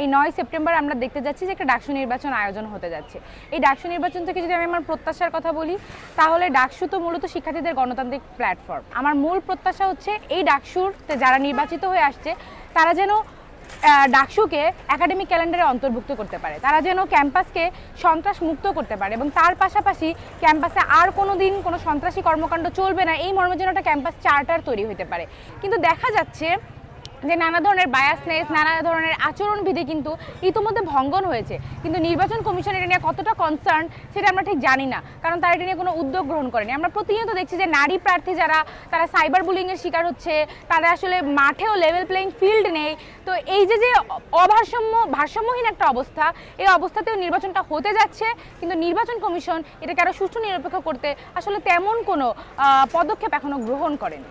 এই নয় সেপ্টেম্বর আমরা দেখতে যাচ্ছি যে একটা ডাকসু নির্বাচন আয়োজন হতে যাচ্ছে। এই ডাকসু নির্বাচন থেকে যদি আমি আমার প্রত্যাশার কথা বলি, তাহলে ডাকসু তো মূলত শিক্ষার্থীদের গণতান্ত্রিক প্ল্যাটফর্ম আমার মূল প্রত্যাশা হচ্ছে এই ডাকসুরতে যারা নির্বাচিত হয়ে আসছে, তারা যেন ডাকসুকে একাডেমিক ক্যালেন্ডারে অন্তর্ভুক্ত করতে পারে। তারা যেন ক্যাম্পাসকে সন্ত্রাস মুক্ত করতে পারে এবং তার পাশাপাশি ক্যাম্পাসে আর কোনো দিন কোনো সন্ত্রাসী কর্মকাণ্ড চলবে না, এই মর্মে যেন একটা ক্যাম্পাস চার্টার তৈরি হতে পারে। কিন্তু দেখা যাচ্ছে যে নানা ধরনের বায়াসনেস নানা ধরনের আচরণবিধি কিন্তু ইতিমধ্যে ভঙ্গন হয়েছে। কিন্তু নির্বাচন কমিশন এটা নিয়ে কতটা কনসার্ন সেটা আমরা ঠিক জানি না। কারণ তারা এটা নিয়ে কোনো উদ্যোগ গ্রহণ করেনি। আমরা প্রতিনিয়ত দেখছি যে নারী প্রার্থী যারা, তারা সাইবার বুলিংয়ের শিকার হচ্ছে, তারা আসলে মাঠেও লেভেল প্লেইং ফিল্ড নেই। তো এই যে যে অভারসাম্য, ভারসাম্যহীন একটা অবস্থা, এই অবস্থাতেও নির্বাচনটা হতে যাচ্ছে। কিন্তু নির্বাচন কমিশন এটাকে আরও সুষ্ঠু নিরপেক্ষ করতে আসলে তেমন কোনো পদক্ষেপ এখনও গ্রহণ করেনি।